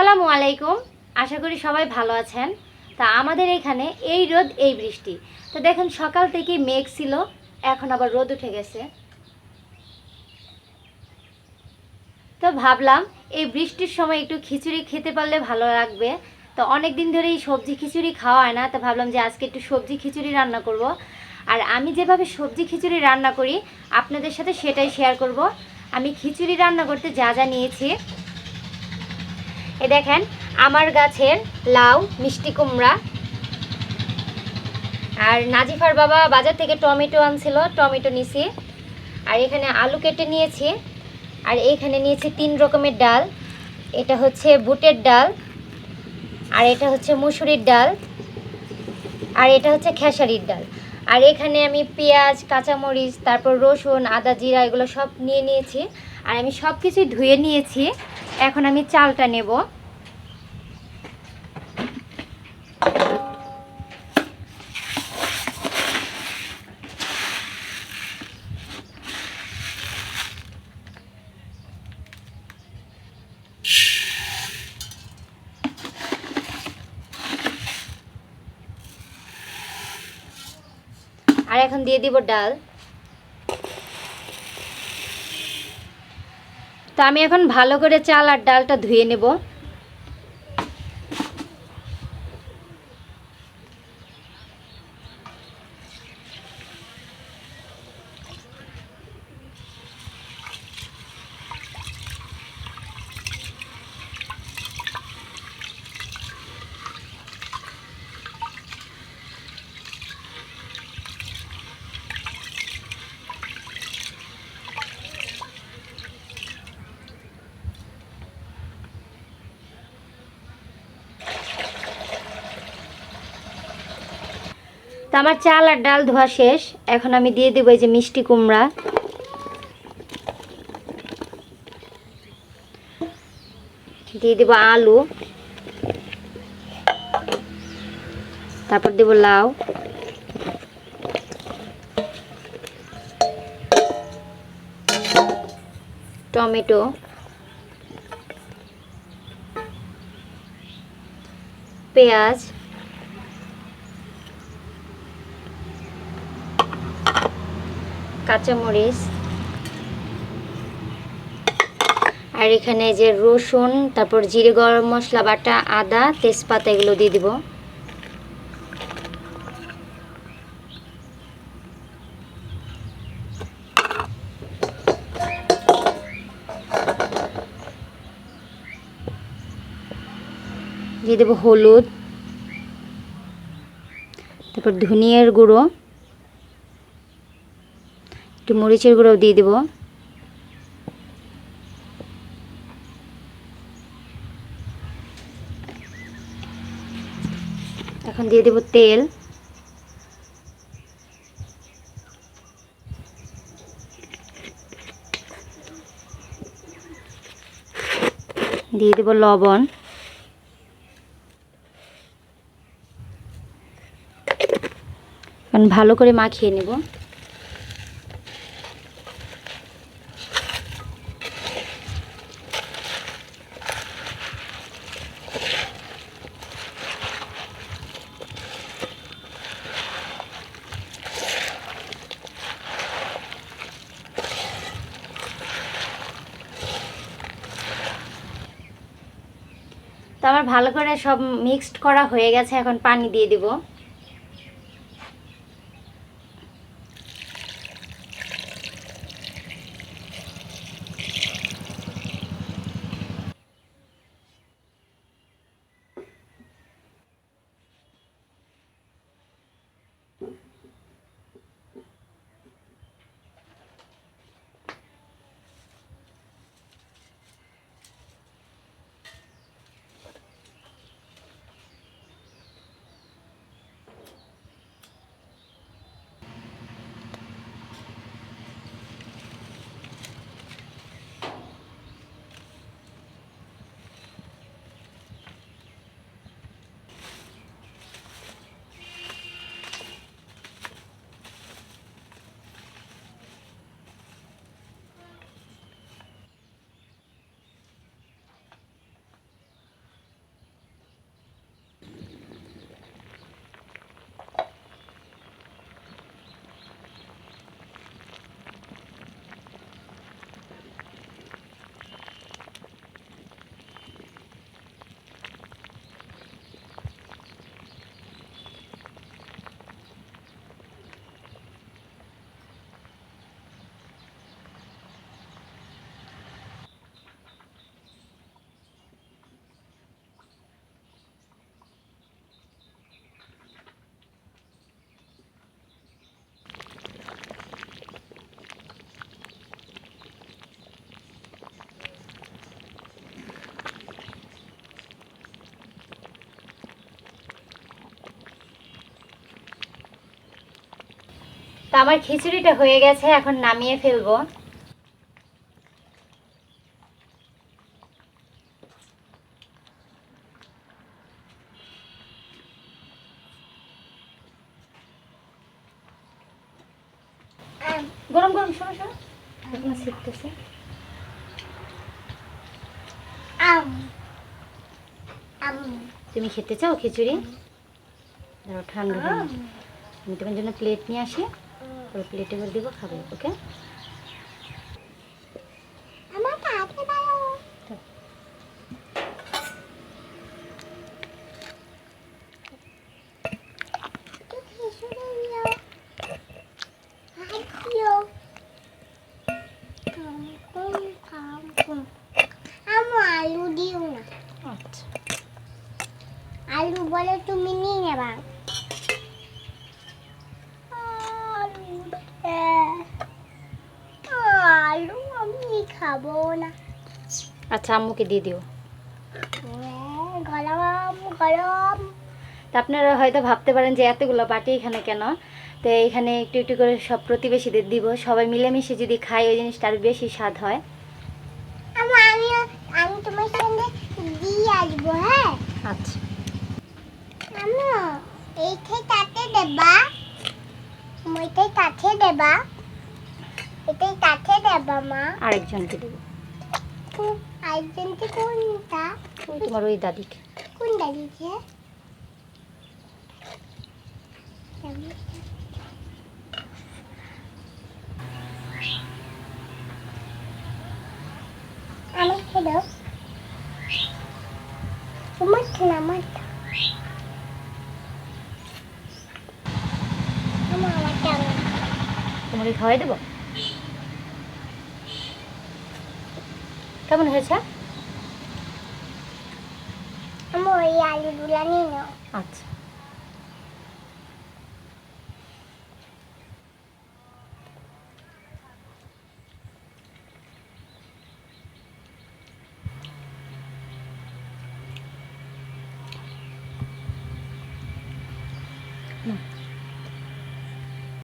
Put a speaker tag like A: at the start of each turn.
A: আসসালামু আলাইকুম। আশা করি সবাই ভালো আছেন। তা আমাদের এখানে এই রোদ, এই বৃষ্টি। তো দেখেন, সকাল থেকে মেঘ ছিল, এখন আবার রোদ উঠে গেছে। তো ভাবলাম, এই বৃষ্টির সময় একটু খিচুড়ি খেতে পারলে ভালো লাগবে। তো অনেক দিন ধরেই সবজি খিচুড়ি খাওয়া হয় না, তো ভাবলাম যে আজকে একটু সবজি খিচুড়ি রান্না করব। আর আমি যেভাবে সবজি খিচুড়ি রান্না করি, আপনাদের সাথে সেটাই শেয়ার করব। আমি খিচুড়ি রান্না করতে যা যা নিয়েছি এ দেখেন, আমার গাছের লাউ, মিষ্টি কুমড়া। আর নাজিফার বাবা বাজার থেকে টমেটো আনছিল, টমেটো নিছি। আর এখানে আলু কেটে নিয়েছি। আর এখানে নিয়েছি তিন রকমের ডাল। এটা হচ্ছে বুটের ডাল, আর এটা হচ্ছে মুসুরির ডাল, আর এটা হচ্ছে খেসারির ডাল। আর এখানে আমি পেঁয়াজ, কাঁচামরিচ, তারপর রসুন, আদা, জিরা, এগুলো সব নিয়ে নিয়েছি। আর আমি সব কিছুই ধুয়ে নিয়েছি। এখন আমি চালটা নেব। আর এখন দিয়ে দিব ডাল। তো আমি এখন ভালো করে চাল আর ডালটা ধুয়ে নেব। তো আমার চাল আর ডাল ধোয়া শেষ। এখন আমি দিয়ে দেবো এই যে মিষ্টি কুমড়া। দিয়ে দেবো আলু। তারপর দেবো লাউ। টমেটো। পেঁয়াজ। কাঁচামরিচ। আর এখানে যে রসুন, তারপর জিরে গরম মশলা, বাটা, আদা, তেজপাতা এগুলো দিয়ে দিব। দিয়ে দেবো হলুদ। তারপর ধনিয়ার গুঁড়ো। একটু মরিচের গুঁড়ো দিয়ে দেবো। এখন দিয়ে দেবো তেল। দিয়ে দেবো লবণ। ভালো করে মাখিয়ে নেব। তো আমার ভালো করে সব মিক্সড করা হয়ে গেছে এখন পানি দিয়ে দিব। তা আমার খিচুড়িটা হয়ে গেছে এখন নামিয়ে ফেলব। গরম গরম শোনো শোনো। এখন শিখতেছে
B: আম। আম।
A: তুমি খেতে চাও খিচুড়ি? ঠান্ডা আমি। তোমার জন্য প্লেট নিয়ে আসি। ওই প্লেটে করে দেবো খাবে ওকে
B: আলু দিও না।
A: আচ্ছা।
B: আলু বলে তুমি নিয়ে নেবা আলু দে। আলু আমি খাব না
A: আচ্ছা আম্মুকে দিয়ে দিও।
B: হ্যাঁ, গরম গরম
A: তা আপনারা হয়তো ভাবতে পারেন যে এতগুলো বাটি এখানে কেন? তো এখানে একটু একটু করে সব প্রতিবেশীদের দিব। সবাই মিলেমিশে যদি খাই ওই জিনিসটা আরও বেশি স্বাদ হয়।
B: আমি আমি তোমার সঙ্গে দিয়ে আসব হ্যাঁ?
A: আচ্ছা।
B: আমি এইটাই তাতে দেবা। ওইটাই তাতে দেবা। এটাই তাতে দেবা মা।
A: আরেকজনকে দেবো।
B: আইজেন্টি কোনটা
A: ওই তোমার ওই দাদিকে।
B: কোন দাঁড়িয়েছে আমার খেলো। তোমার খেলো আমার
A: তোমাকে খাওয়াই দেবো? কেমন হয়েছে?
B: আমি ওই আলুগুলা নিয়ে নাও।
A: আচ্ছা।